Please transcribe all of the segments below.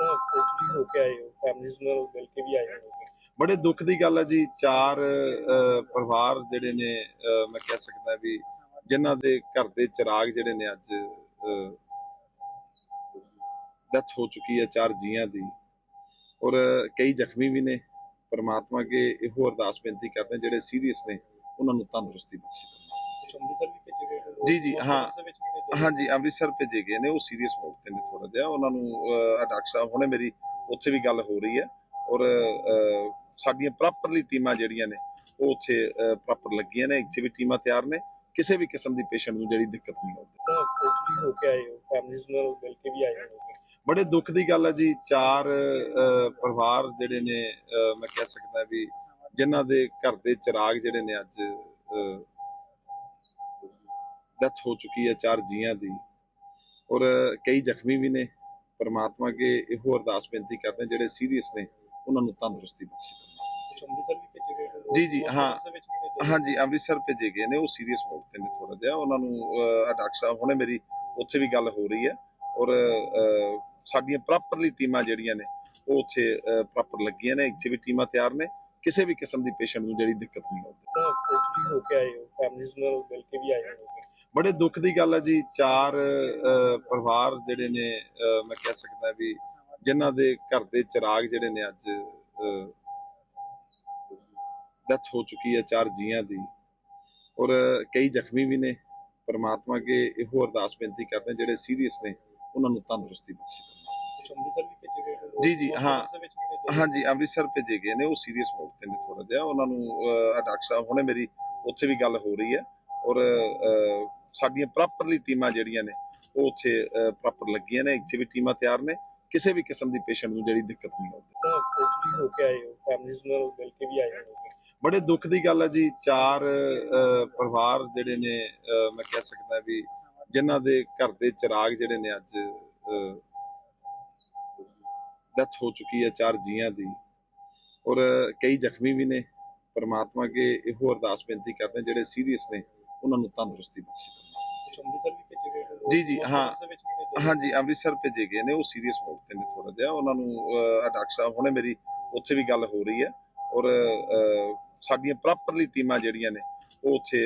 ਤਾਂ ਤੁਸੀਂ ਹੋ ਕੇ ਆਏ ਹੋ ਫੈਮਿਲੀਜ਼ ਨਾਲ ਮਿਲ ਕੇ ਵੀ ਆਏ ਹੋ ਬੜੇ ਦੁੱਖ ਦੀ ਗੱਲ ਹੈ ਜੀ ਚਾਰ ਪਰਿਵਾਰ ਜਿਹੜੇ ਨੇ ਮੈਂ ਕਹਿ ਸਕਦਾ ਵੀ ਜਿਨ੍ਹਾਂ ਦੇ ਘਰ ਦੇ ਚਿਰਾਗ ਜਿਹੜੇ ਨੇ ਅੱਜ ਡੈਥ ਹੋ ਚੁੱਕੀ ਹੈ ਚਾਰ ਜੀਆਂ ਦੀ ਔਰ ਕਈ ਜ਼ਖਮੀ ਵੀ ਨੇ ਪਰਮਾਤਮਾ ਅੱਗੇ ਇਹੋ ਅਰਦਾਸ ਬੇਨਤੀ ਕਰਦੇ ਜਿਹੜੇ ਸੀਰੀਅਸ ਨੇ ਉਹਨਾਂ ਨੂੰ ਤੰਦਰੁਸਤੀ ਬਖਸ਼ੇ? ਜੀ, ਜੀ, ਹਾਂ। ਹਾਂਜੀ ਅੰਮ੍ਰਿਤਸਰ ਭੇਜੇ ਗਏ ਨੇ ਉਹ ਸੀਰੀਅਸ ਮੋਡ ਤੇ ਨੇ ਥੋੜਾ ਜਿਹਾ। ਉਹਨਾਂ ਨੂੰ ਡਾਕਟਰ ਸਾਹਿਬ ਹੁਣੇ ਮੇਰੀ ਉੱਥੇ ਵੀ ਗੱਲ ਹੋ ਰਹੀ ਹੈ ਔਰ ਸਾਡੀਆਂ ਪ੍ਰੋਪਰਲੀ ਟੀਮਾਂ ਜਿਹੜੀਆਂ ਨੇ ਉਹ ਉੱਥੇ ਪ੍ਰੋਪਰ ਲੱਗੀਆਂ ਨੇ ਇੱਥੇ ਵੀ ਟੀਮਾਂ ਤਿਆਰ ਨੇ। ਕਿਸੇ ਵੀ ਕਿਸਮ ਦੀ ਪੇਸ਼ੈਂਟ ਨੂੰ ਜਿਹੜੀ ਦਿੱਕਤ ਨਹੀਂ ਆਉਂਦੀ। ਤੁਸੀਂ ਹੋ ਕੇ ਆਏ ਹੋ ਫੈਮਿਲੀਜ਼ ਨਾਲ ਮਿਲ ਕੇ ਵੀ ਆਏ ਹੋ ਬੜੇ ਦੁੱਖ ਦੀ ਗੱਲ ਹੈ ਜੀ ਚਾਰ ਪਰਿਵਾਰ ਜਿਹੜੇ ਨੇ ਮੈਂ ਕਹਿ ਸਕਦਾ ਵੀ ਜਿਨ੍ਹਾਂ ਦੇ ਘਰ ਦੇ ਚਿਰਾਗ ਜਿਹੜੇ ਨੇ ਅੱਜ ਡੈਥ ਹੋ ਚੁੱਕੀ ਹੈ ਚਾਰ ਜੀਆਂ ਦੀ। ਔਰ ਕਈ ਜ਼ਖਮੀ ਵੀ ਨੇ। ਪਰਮਾਤਮਾ ਅੱਗੇ ਇਹੋ ਅਰਦਾਸ ਬੇਨਤੀ ਕਰਦੇ ਹਾਂ, ਜਿਹੜੇ ਸੀਰੀਅਸ ਨੇ ਉਹਨਾਂ ਨੂੰ ਤੰਦਰੁਸਤੀ ਬਖਸ਼ੇ? ਜੀ, ਜੀ, ਹਾਂ। ਗਏ? ਹਾਂਜੀ ਅੰਮ੍ਰਿਤਸਰ ਭੇਜੇ ਗਏ ਨੇ। ਉਹ ਸੀਰੀਅਸ ਮੋਡ ਤੇ ਨੇ ਥੋੜਾ ਜਿਹਾ। ਉਹਨਾਂ ਨੂੰ ਡਾਕਟਰ ਸਾਹਿਬ ਹੁਣੇ ਮੇਰੀ ਉੱਥੇ ਵੀ ਗੱਲ ਹੋ ਰਹੀ ਹੈ। ਔਰ ਸਾਡੀਆਂ ਪ੍ਰੋਪਰਲੀ ਟੀਮਾਂ ਜਿਹੜੀਆਂ ਨੇ ਉਹ ਉੱਥੇ ਪ੍ਰੋਪਰ ਲੱਗੀਆਂ ਨੇ। ਇੱਥੇ ਵੀ ਟੀਮਾਂ ਤਿਆਰ ਨੇ। ਕਿਸੇ ਵੀ ਕਿਸਮ ਦੀ ਪੇਸ਼ੈਂਟ ਨੂੰ ਜਿਹੜੀ ਦਿੱਕਤ ਨਹੀਂ ਆਉਂਦੀ। ਤੁਸੀਂ ਹੋ ਕੇ ਆਏ ਹੋ। ਫੈਮਿਲੀਜ਼ ਨਾਲ ਮਿਲ ਕੇ ਵੀ ਆਏ ਹੋ। ਬੜੇ ਦੁੱਖ ਦੀ ਗੱਲ ਹੈ ਜੀ। ਚਾਰ ਪਰਿਵਾਰ ਜਿਹੜੇ ਨੇ ਮੈਂ ਕਹਿ ਸਕਦਾ ਵੀ ਜਿਨ੍ਹਾਂ ਦੇ ਘਰ ਦੇ ਚਿਰਾਗ ਜਿਹੜੇ ਨੇ ਅੱਜ ਡੈਥ ਹੋ ਚੁੱਕੀ ਹੈ ਚਾਰ ਜੀਆਂ ਦੀ। ਔਰ ਕਈ ਜ਼ਖਮੀ ਵੀ ਨੇ। ਪਰਮਾਤਮਾ ਅੱਗੇ ਇਹੋ ਅਰਦਾਸ ਬੇਨਤੀ ਕਰਦੇ ਹਾਂ, ਜਿਹੜੇ ਸੀਰੀਅਸ ਨੇ ਉਹਨਾਂ ਨੂੰ ਤੰਦਰੁਸਤੀ ਬਖਸ਼ੇ? ਜੀ, ਜੀ, ਹਾਂ। ਗਏ? ਹਾਂਜੀ ਅੰਮ੍ਰਿਤਸਰ ਭੇਜੇ ਗਏ ਨੇ। ਉਹ ਸੀਰੀਅਸ ਮੋਡ ਤੇ ਨੇ ਥੋੜਾ ਜਿਹਾ। ਉਹਨਾਂ ਨੂੰ ਡਾਕਟਰ ਸਾਹਿਬ ਹੁਣੇ ਮੇਰੀ ਉੱਥੇ ਵੀ ਗੱਲ ਹੋ ਰਹੀ ਹੈ। ਔਰ ਸਾਡੀਆਂ ਪ੍ਰੋਪਰਲੀ ਟੀਮਾਂ ਜਿਹੜੀਆਂ ਨੇ ਉਹ ਉੱਥੇ ਪ੍ਰੋਪਰ ਲੱਗੀਆਂ ਨੇ ਇੱਥੇ ਵੀ ਟੀਮਾਂ ਤਿਆਰ ਨੇ ਕਿਸੇ ਵੀ ਕਿਸਮ ਦੀ ਪੇਸ਼ੈਂਟ ਨੂੰ ਜਿਹੜੀ ਦਿੱਕਤ ਨਹੀਂ ਆਉਂਦੀ। ਤਾਂ ਤੁਸੀਂ ਹੋ ਕੇ ਆਏ ਹੋ ਫੈਮਿਲੀਜ਼ ਨਾਲ ਮਿਲ ਕੇ ਵੀ ਆਏ ਹੋ ਬੜੇ ਦੁੱਖ ਦੀ ਗੱਲ ਹੈ ਜੀ ਚਾਰ ਪਰਿਵਾਰ ਜਿਹੜੇ ਨੇ ਮੈਂ ਕਹਿ ਸਕਦਾ ਵੀ ਜਿਨ੍ਹਾਂ ਦੇ ਘਰ ਦੇ ਚਿਰਾਗ ਜਿਹੜੇ ਨੇ ਅੱਜ ਡੈਥ ਹੋ ਚੁੱਕੀ ਹੈ ਚਾਰ ਜੀਆਂ ਦੀ। ਔਰ ਕਈ ਜ਼ਖਮੀ ਵੀ ਨੇ ਪਰਮਾਤਮਾ ਅੱਗੇ ਇਹੋ ਅਰਦਾਸ ਬੇਨਤੀ ਕਰਦੇ ਜਿਹੜੇ ਸੀਰੀਅਸ ਨੇ ਉਹਨਾਂ ਨੂੰ ਤੰਦਰੁਸਤੀ ਬਖਸ਼ੇ। ਜੀ, ਜੀ, ਹਾਂ। ਹਾਂਜੀ ਅੰਮ੍ਰਿਤਸਰ ਭੇਜੇ ਗਏ ਨੇ ਉਹ ਸੀਰੀਅਸ ਮੋਡ ਤੇ ਨੇ ਥੋੜਾ ਜਿਹਾ। ਉਹਨਾਂ ਨੂੰ ਡਾਕਟਰ ਸਾਹਿਬ ਹੁਣੇ ਮੇਰੀ ਉੱਥੇ ਵੀ ਗੱਲ ਹੋ ਰਹੀ ਹੈ। ਔਰ ਸਾਡੀਆਂ ਪ੍ਰੋਪਰਲੀ ਟੀਮਾਂ ਜਿਹੜੀਆਂ ਨੇ ਉਹ ਉੱਥੇ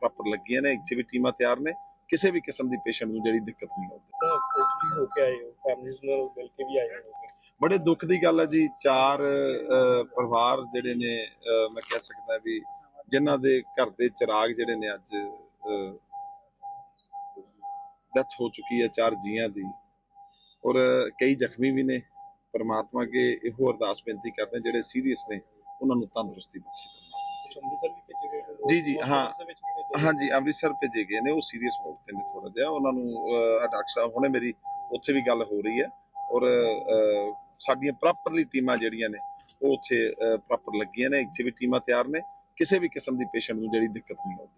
ਪ੍ਰੋਪਰ ਲੱਗੀਆਂ ਨੇ। ਇੱਥੇ ਵੀ ਟੀਮਾਂ ਤਿਆਰ ਨੇ। ਕਿਸੇ ਵੀ ਕਿਸਮ ਦੀ ਪੇਸ਼ੈਂਟ ਨੂੰ ਜਿਹੜੀ ਦਿੱਕਤ ਨਹੀਂ ਆਉਂਦੀ। ਤਾਂ ਤੁਸੀਂ ਹੋ ਕੇ ਆਏ ਹੋ? ਫੈਮਿਲੀਜ਼ ਨਾਲ ਮਿਲ ਕੇ ਵੀ ਆਏ ਹੋ ਬੜੇ ਦੁੱਖ ਦੀ ਗੱਲ ਹੈ ਜੀ। ਚਾਰ ਪਰਿਵਾਰ ਜਿਹੜੇ ਨੇ ਮੈਂ ਕਹਿ ਸਕਦਾ ਵੀ ਜਿਨ੍ਹਾਂ ਦੇ ਘਰ ਦੇ ਚਿਰਾਗ ਜਿਹੜੇ ਨੇ ਅੱਜ ਡੈਥ ਹੋ ਚੁੱਕੀ ਹੈ ਚਾਰ ਜੀਆਂ ਦੀ। ਔਰ ਕਈ ਜ਼ਖਮੀ ਵੀ ਨੇ। ਪਰਮਾਤਮਾ ਅੱਗੇ ਇਹੋ ਅਰਦਾਸ ਬੇਨਤੀ ਕਰਦੇ ਹਾਂ, ਜਿਹੜੇ ਸੀਰੀਅਸ ਨੇ ਉਹਨਾਂ ਨੂੰ ਤੰਦਰੁਸਤੀ ਬਖਸ਼ੇ? ਜੀ, ਜੀ, ਹਾਂ। ਹਾਂਜੀ ਅੰਮ੍ਰਿਤਸਰ ਭੇਜੇ ਗਏ ਨੇ। ਉਹ ਸੀਰੀਅਸ ਮੋਡ ਤੇ ਨੇ ਥੋੜਾ ਜਿਹਾ। ਉਹਨਾਂ ਨੂੰ ਡਾਕਟਰ ਸਾਹਿਬ ਹੁਣੇ ਮੇਰੀ ਉੱਥੇ ਵੀ ਗੱਲ ਹੋ ਰਹੀ ਹੈ। ਔਰ ਸਾਡੀਆਂ ਪ੍ਰੋਪਰਲੀ ਟੀਮਾਂ ਜਿਹੜੀਆਂ ਨੇ ਉਹ ਉੱਥੇ ਪ੍ਰੋਪਰ ਲੱਗੀਆਂ ਨੇ। ਇੱਥੇ ਵੀ ਟੀਮਾਂ ਤਿਆਰ ਨੇ। ਕਿਸੇ ਵੀ ਕਿਸਮ ਦੀ ਪੇਸ਼ੈਂਟ ਨੂੰ ਜਿਹੜੀ ਦਿੱਕਤ ਨਹੀਂ ਆਉਂਦੀ।